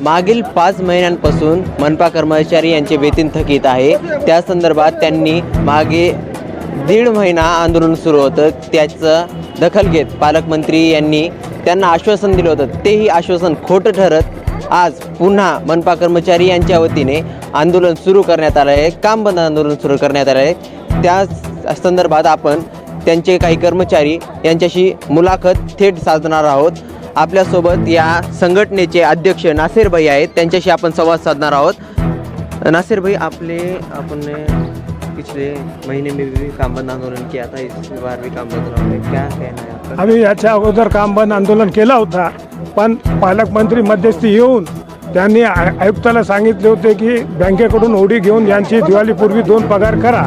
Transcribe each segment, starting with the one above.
मागील पाच महिन्यांपासून मनपा कर्मचारी यांचे वेतन थकीत आहे. त्या संदर्भात त्यांनी मागे दीड महिना आंदोलन सुरू होतं. त्याचं दखल घेत पालकमंत्री यांनी त्यांना आश्वासन दिलं होतं. तेही आश्वासन खोटं ठरत आज पुन्हा मनपा कर्मचारी यांच्या वतीने आंदोलन सुरू करण्यात आलं आहे. काम बंद आंदोलन सुरू करण्यात आलं आहे. त्या संदर्भात आपण त्यांचे काही कर्मचारी यांच्याशी मुलाखत थेट साधणार आहोत. आपल्यासोबत या संघटनेचे अध्यक्ष नासिर भाई आहेत. त्यांच्याशी आपण संवाद साधणार आहोत. नासिर भाई आपले आपण पिछले महीने में भी काम बंद आंदोलन किया था. इस बार भी काम बंद रहा क्या कहना है आपका? आम्ही याच्या अगोदर काम बंद आंदोलन केला होता पण पालकमंत्री मध्यस्थी येऊन त्यांनी आय आयुक्ताला सांगितले होते की बँकेकडून ओढी घेऊन यांची दिवाळीपूर्वी दोन पगार करा.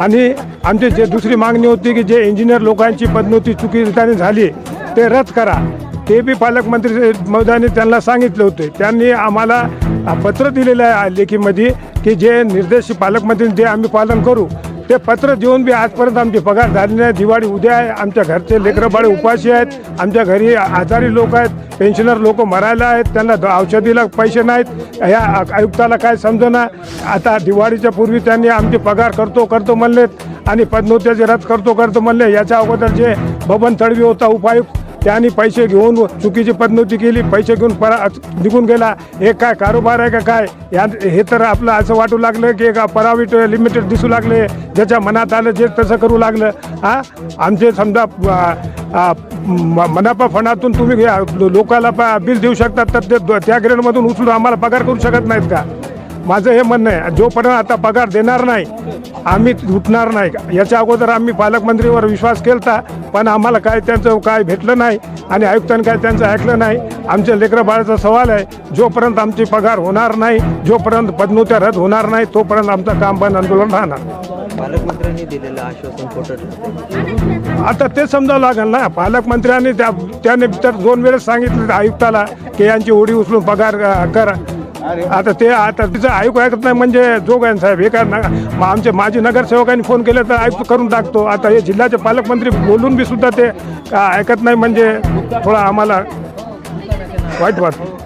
आणि आमची जे दुसरी मागणी होती की जे इंजिनियर लोकांची पदनोती चुकीने झाली ते रद्द करा. ते बी पालकमंत्री महोदयांनी त्यांना सांगितले होते. त्यांनी आम्हाला पत्र दिलेलं आहे लेखीमध्ये की जे निर्देश पालकमंत्री जे आम्ही पालन करू ते पत्र देऊन बी आजपर्यंत आमची पगार झाली नाही. दिवाळी उद्या आहे आमच्या घरचे लेकरं बाळे उपाशी आहेत आमच्या घरी आजारी लोक आहेत पेन्शनर लोक मरायला आहेत त्यांना द- औषधीला पैसे नाहीत. ह्या आयुक्ताला काय समजना? आता दिवाळीच्या पूर्वी त्यांनी आमची पगार करतो करतो म्हणलेत आणि पदनोत्याचे रद्द करतो करतो म्हणले. याच्या अगोदर जे बबन तडवी होता उपायुक्त त्यांनी पैसे घेऊन चुकीची पदनोती केली पैसे घेऊन परा निघून गेला. हे काय कारोबार आहे का काय? या हे तर आपलं असं वाटू लागलं की का पराविट लिमिटेड दिसू लागले. ज्याच्या मनात आलं जे तसं करू लागलं. हा? आमचे समजा म- मनापा फंडातून तुम्ही लोकाला बिल देऊ शकतात तर ते त्या ग्रेडमधून उचलून आम्हाला पगार करू शकत नाहीत का? माझं हे म्हणणं आहे जोपर्यंत आता पगार देणार नाही आम्ही उठणार नाही. याच्या अगोदर आम्ही पालकमंत्रीवर विश्वास केलता पण आम्हाला काय त्यांचं काय भेटलं नाही आणि आयुक्तांनी काय त्यांचं ऐकलं नाही. आमच्या लेकरं बाळाचा सवाल आहे जोपर्यंत आमची पगार होणार नाही जोपर्यंत पदनोत्या रद्द होणार नाही तोपर्यंत आमचं काम बंद आंदोलन राहणार. पालकमंत्र्यांनी दिलेलं आश्वासन खोटं ठरतं आता ते समजावं लागेल ना. पालकमंत्र्यांनी त्या त्याने तर दोन वेळेस सांगितलं आयुक्ताला की यांची ओढी उचलून पगार करा. आता ते आता तिचं आयुक्त ऐकत नाही म्हणजे जोग आहे ना साहेब हे काय ना मग आमचे माजी नगरसेवकांनी फोन केले तर आयुक्त करून टाकतो. आता हे जिल्ह्याचे पालकमंत्री बोलून बी सुद्धा ते का ऐकत नाही म्हणजे थोडं आम्हाला वाईट वाटतं.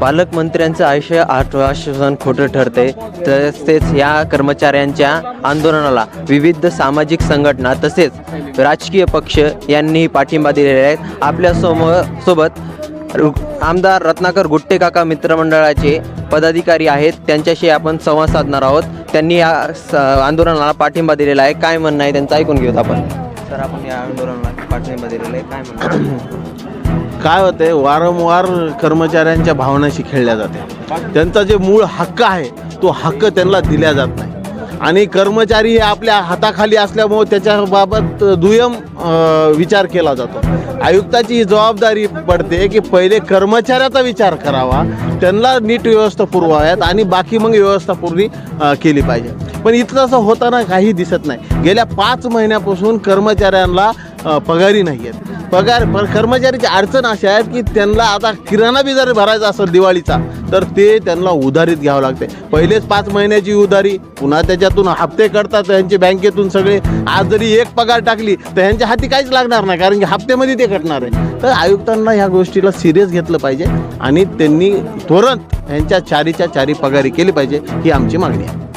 पालकमंत्र्यांचं आयुष्य आश्वासन खोटं ठरते. तसेच या कर्मचाऱ्यांच्या आंदोलनाला विविध सामाजिक संघटना तसेच राजकीय पक्ष यांनीही पाठिंबा दिलेले आहेत. आपल्यासमोर सोबत आमदार रत्नाकर गुट्टे काका मित्रमंडळाचे पदाधिकारी आहेत. त्यांच्याशी आपण संवाद साधणार आहोत. त्यांनी या स- आंदोलनाला पाठिंबा दिलेला आहे. काय म्हणणं आहे त्यांचं? ऐकून घेऊत आपण. सर आपण या आंदोलनाला पाठिंबा दिलेला आहे. काय म्हणणं काय होते वारंवार कर्मचाऱ्यांच्या भावनाशी खेळल्या जाते. त्यांचा जे मूळ हक्क आहे तो हक्क त्यांना दिला जात नाही. आणि कर्मचारी हे आपल्या हाताखाली असल्यामुळे त्याच्याबाबत दुय्यम विचार केला जातो. आयुक्ताची ही जबाबदारी पडते की पहिले कर्मचाऱ्याचा विचार करावा त्यांना नीट व्यवस्था पुरवाव्यात आणि बाकी मग व्यवस्था पूर्वी केली पाहिजे. पण इथं असं होताना काही दिसत नाही. गेल्या पाच महिन्यापासून कर्मचाऱ्यांना पगारी नाही आहेत पगार पण कर्मचाऱ्याची अडचण अशी आहेत की त्यांना आता किराणा बी जर भरायचा असेल दिवाळीचा तर ते त्यांना उधारीत घ्यावं लागते. पहिलेच पाच महिन्याची उधारी पुन्हा त्याच्यातून हप्ते करतात त्यांचे बँकेतून सगळे. आज जरी एक पगार टाकली तर ह्यांच्या हाती काहीच लागणार नाही कारण की हप्त्यामध्ये ते कटणार आहे. तर आयुक्तांना ह्या गोष्टीला सिरियस घेतलं पाहिजे आणि त्यांनी तुरंत ह्यांच्या चारीच्या चारी पगारी केली पाहिजे ही आमची मागणी आहे.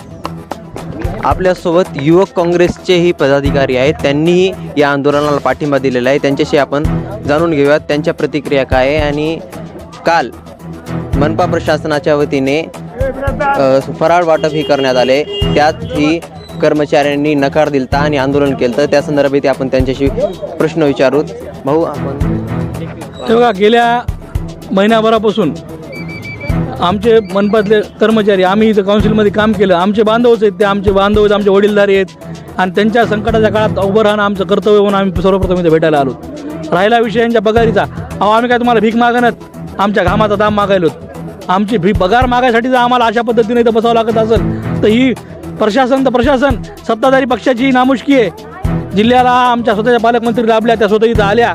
आपल्यासोबत युवक काँग्रेसचेही पदाधिकारी आहेत. त्यांनीही या आंदोलनाला पाठिंबा दिलेला आहे. त्यांच्याशी आपण जाणून घेऊयात त्यांच्या प्रतिक्रिया काय आहे आणि काल मनपा प्रशासनाच्या वतीने फराळ वाटप ही करण्यात आले. त्यात ही कर्मचाऱ्यांनी नकार दिलता आणि आंदोलन केलं तर त्या संदर्भात आपण त्यांच्याशी प्रश्न विचारूत भाऊ आपण हे गेल्या महिन्याभरापासून आमचे मनपातले कर्मचारी आम्ही इथं काउन्सिलमध्ये काम केलं. आमचे बांधवच आहेत ते आमचे बांधव आहेत आमचे वडीलधारी आहेत. आणि त्यांच्या संकटाच्या काळात उभं राहणं आमचं कर्तव्य म्हणून आम्ही सर्वप्रथम इथे भेटायला आलो. राहिला विषय यांच्या पगारीचा. अहो आम्ही काय तुम्हाला भीक मागण्यात आमच्या घामाचा दाम मागायलो आमची भी पगार मागायसाठी जर आम्हाला अशा पद्धतीने इथं बसावं लागत असेल तर ही प्रशासन तर प्रशासन सत्ताधारी पक्षाची ही नामुष्की आहे. जिल्ह्याला आमच्या स्वतःच्या पालकमंत्री लाभल्या त्या स्वतः इथं आल्या.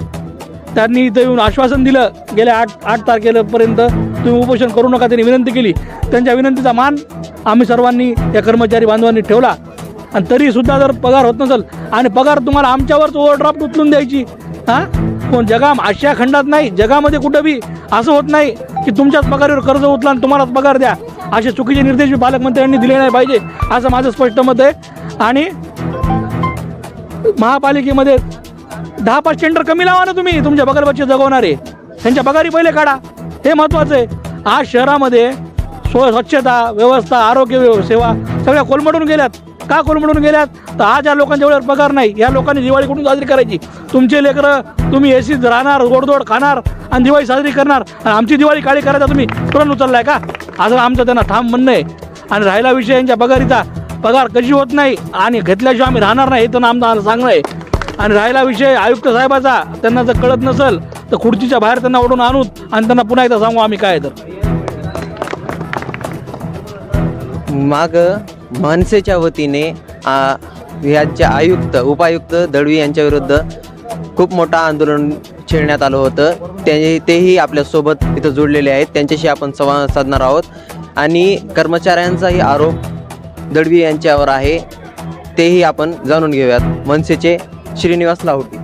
त्यांनी इथं येऊन आश्वासन दिलं. गेल्या आठ आठ तारखेपर्यंत तुम्ही उपोषण करू नका त्यांनी विनंती केली. त्यांच्या विनंतीचा मान आम्ही सर्वांनी या कर्मचारी बांधवांनी ठेवला. आणि तरीसुद्धा जर पगार होत नसेल आणि पगार तुम्हाला आमच्यावरच ओव्हरड्राफ्ट उचलून द्यायची हां? पण जगा आशिया खंडात नाही जगामध्ये कुठं बी असं होत नाही की तुमच्याच पगारीवर कर्ज उचला आणि तुम्हालाच पगार द्या. असे चुकीचे निर्देश बी पालकमंत्र्यांनी दिले नाही पाहिजे असं माझं स्पष्ट मत आहे. आणि महापालिकेमध्ये दहा पाच टेंडर कमी लावा ना तुम्ही. तुमच्या बगलबच्चे जगवणारे. त्यांच्या पगारी पहिले काढा. हे महत्त्वाचं आहे. आज शहरामध्ये स्व स्वच्छता व्यवस्था आरोग्य सेवा सगळ्या कोलमडून गेल्यात. का कोलमडून गेल्यात? तर आज या लोकांच्या वेळेवर पगार नाही. या लोकांनी दिवाळी कुठून साजरी करायची? तुमचे लेकरं तुम्ही एसीत राहणार गोडधोड खाणार आणि दिवाळी साजरी करणार. आणि आमची दिवाळी काळी करायचा तुम्ही तुरंत उचललाय का? आज आमचं त्यांना ठाम म्हणणं आहे. आणि राहिला विषय यांच्या पगारीचा. पगार कशी होत नाही आणि घेतल्याशिवाय आम्ही राहणार नाही हे तर आमचं सांगणं आहे. आणि राहिला विषय आयुक्त साहेबाचा त्यांना जर कळत नसेल तर खुर्चीच्या बाहेर त्यांना ओढून आणूत आणि त्यांना पुन्हा एकदा सांगू आम्ही काय तर. माग मनसेच्या वतीने ह्याचे ह्याच्या आयुक्त उपायुक्त दळवी यांच्या विरुद्ध खूप मोठं आंदोलन छेडण्यात आलं होतं. ते तेही आपल्यासोबत इथं जुळलेले आहेत. त्यांच्याशी आपण संवाद साधणार आहोत. आणि कर्मचाऱ्यांचाही आरोप दळवी यांच्यावर आहे. तेही आपण जाणून घेऊयात. मनसेचे श्रीनिवास लाहोटी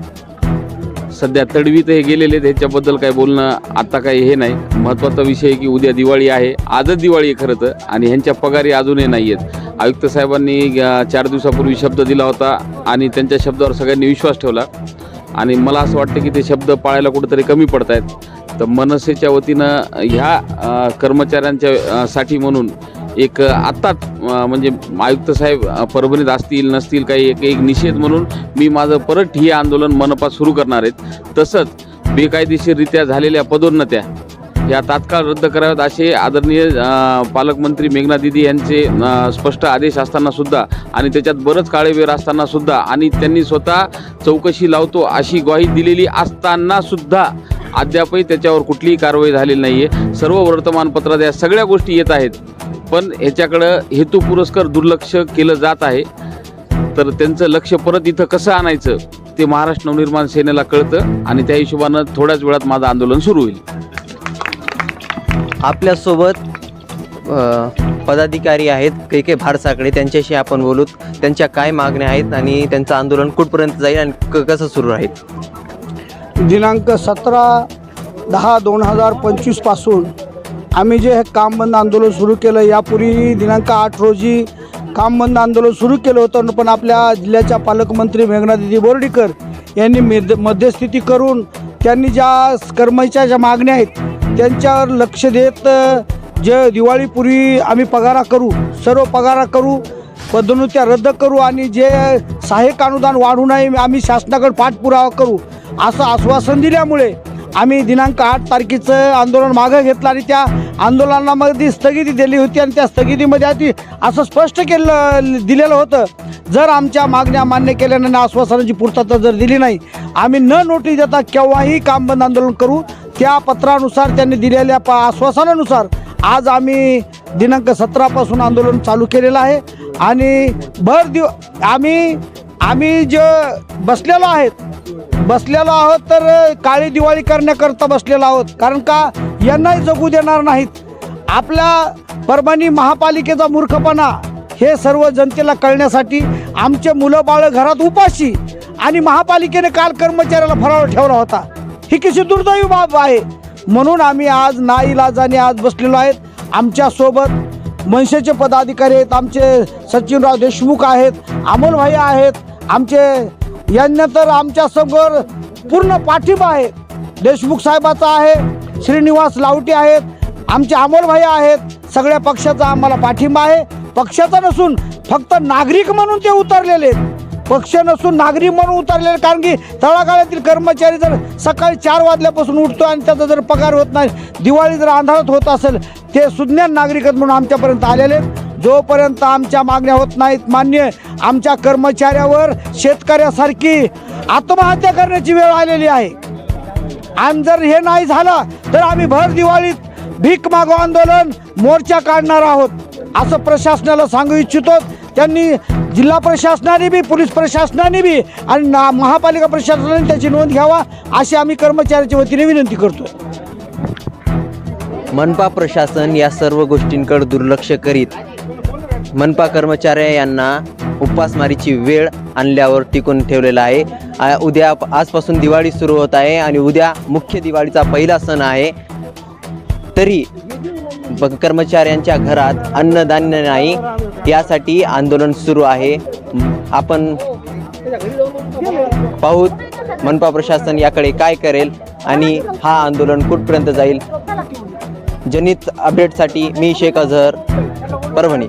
सध्या तडवीत हे गेलेले आहेत, ह्याच्याबद्दल काय बोलणं आता काही हे नाही. महत्त्वाचा विषय आहे की उद्या दिवाळी आहे. आजच दिवाळी आहे खरं तर. आणि ह्यांच्या पगारी अजूनही नाही आहेत. आयुक्त साहेबांनी अं, चार दिवसापूर्वी शब्द दिला होता आणि त्यांच्या शब्दावर सगळ्यांनी विश्वास ठेवला. आणि मला असं वाटतं की ते शब्द पाळायला कुठेतरी कमी पडत आहेत तर मनसेच्या वतीनं ह्या अं, कर्मचाऱ्यांच्या अं, साठी म्हणून एक आत्ताच म्हणजे आयुक्त साहेब परभणीत असतील नसतील काही एक एक निषेध म्हणून मी माझं परत हे आंदोलन मनपा सुरू करणार आहेत. तसंच बेकायदेशीररित्या झालेल्या पदोन्नत्या या तात्काळ रद्द कराव्यात असे आदरणीय पालकमंत्री मेघना दिदी यांचे स्पष्ट आदेश असताना सुद्धा आणि त्याच्यात बरंच काळेवेर असताना सुद्धा आणि त्यांनी स्वतः चौकशी लावतो अशी ग्वाही दिलेली असताना सुद्धा अद्यापही त्याच्यावर कुठलीही कारवाई झालेली नाही आहे सर्व वर्तमानपत्रात या सगळ्या गोष्टी येत आहेत. पण ह्याच्याकडं हेतू पुरस्कर दुर्लक्ष केलं जात आहे. तर त्यांचं लक्ष परत इथं कसं आणायचं ते महाराष्ट्र नवनिर्माण सेनेला कळतं आणि त्या हिशोबानं थोड्याच वेळात माझं आंदोलन सुरू होईल. आपल्यासोबत पदाधिकारी आहेत के के भारसाकडे. त्यांच्याशी आपण बोलू. त्यांच्या काय मागण्या आहेत आणि त्यांचं आंदोलन कुठपर्यंत जाईल आणि क- कसं सुरू राहील? दिनांक सतरा दहा दोन हजार पंचवीसपासून आम्ही जे हे काम बंद आंदोलन सुरू केलं यापूर्वी दिनांक आठ रोजी काम बंद आंदोलन सुरू केलं होतं पण आपल्या जिल्ह्याच्या पालकमंत्री मेघनादिदी बोर्डीकर यांनी मेद मध्यस्थिती करून त्यांनी ज्या कर्मचाऱ्या ज्या मागण्या आहेत त्यांच्यावर लक्ष देत जे दिवाळीपूर्वी आम्ही पगारा करू सर्व पगारा करू पदोन्नत्या रद्द करू आणि जे सहाय्यक अनुदान वाढू नये आम्ही शासनाकडे पाठपुरावा करू असं आश्वासन दिल्यामुळे आम्ही दिनांक आठ तारखेचं आंदोलन मागं घेतलं आणि त्या आंदोलनामध्ये स्थगिती दिली होती आणि त्या स्थगितीमध्ये आधी असं स्पष्ट केलं दिलेलं होतं. जर आमच्या मागण्या मान्य केल्याने आणि आश्वासनाची पूर्तता जर दिली नाही आम्ही न नोटीस देता केव्हाही काम बंद आंदोलन करू. त्या पत्रानुसार त्यांनी दिलेल्या पा आश्वासनानुसार आज आम्ही दिनांक सतरापासून आंदोलन चालू केलेलं आहे. आणि भर दिव आम्ही आम्ही जे बसलेलो आहेत बसलेलो आहोत तर काळी दिवाळी करण्याकरता बसलेलो आहोत. कारण का यांनाही जगू देणार नाहीत. आपल्या परभणी महापालिकेचा मूर्खपणा हे सर्व जनतेला कळण्यासाठी आमचे मुलं बाळं घरात उपाशी आणि महापालिकेने काल कर्मचाऱ्याला फरावर ठेवला होता. ही किती दुर्दैवी बाब आहे. म्हणून आम्ही आज नाईलाजाने आज बसलेलो आहेत. आमच्यासोबत मनसेचे पदाधिकारी आहेत. आमचे सचिनराव देशमुख आहेत. अमोलभाई आहेत. आमचे यांना तर आमच्यासमोर पूर्ण पाठिंबा आहे. देशमुख साहेबाचा आहे श्रीनिवास लावटे आहेत आमचे अमोलभाई आहेत. सगळ्या पक्षाचा आम्हाला पाठिंबा आहे. पक्षाचा नसून फक्त नागरिक म्हणून ते उतरलेले आहेत. पक्ष नसून नागरिक म्हणून उतरलेले कारण की तळागाळातील कर्मचारी जर सकाळी चार वाजल्यापासून उठतो आणि त्याचा जर पगार होत नाही दिवाळी जर अंधारात होत असेल ते सुज्ञान नागरिक म्हणून आमच्यापर्यंत आलेले आहेत. जोपर्यंत आमच्या मागण्या होत नाहीत मान्य आमच्या कर्मचाऱ्यावर शेतकऱ्यासारखी आत्महत्या करण्याची वेळ आलेली आहे. आणि जर हे नाही झालं तर आम्ही भर दिवाळीत भीक मागो आंदोलन मोर्चा काढणार आहोत असं प्रशासनाला सांगू इच्छितो. त्यांनी जिल्हा प्रशासनाने बी पोलीस प्रशासनाने बी आणि ना महापालिका प्रशासनाने त्याची नोंद घ्यावा अशी आम्ही कर्मचाऱ्याच्या वतीने विनंती करतो. मनपा प्रशासन या सर्व गोष्टींकडे दुर्लक्ष करीत मनपा कर्मचारी यांना उपासमारीची वेळ आणल्यावर टिकून ठेवलेला आहे. आ- उद्या आजपासून दिवाळी सुरू होत आहे आणि उद्या मुख्य दिवाळीचा पहिला सण आहे. तरी ब- कर्मचाऱ्यांच्या घरात अन्नधान्य नाही. यासाठी आंदोलन सुरू आहे. आपण पाहूत मनपा प्रशासन याकडे काय करेल आणि हा आंदोलन कुठपर्यंत जाईल. जनित अपडेटसाठी मी शेख अझहर परभणी.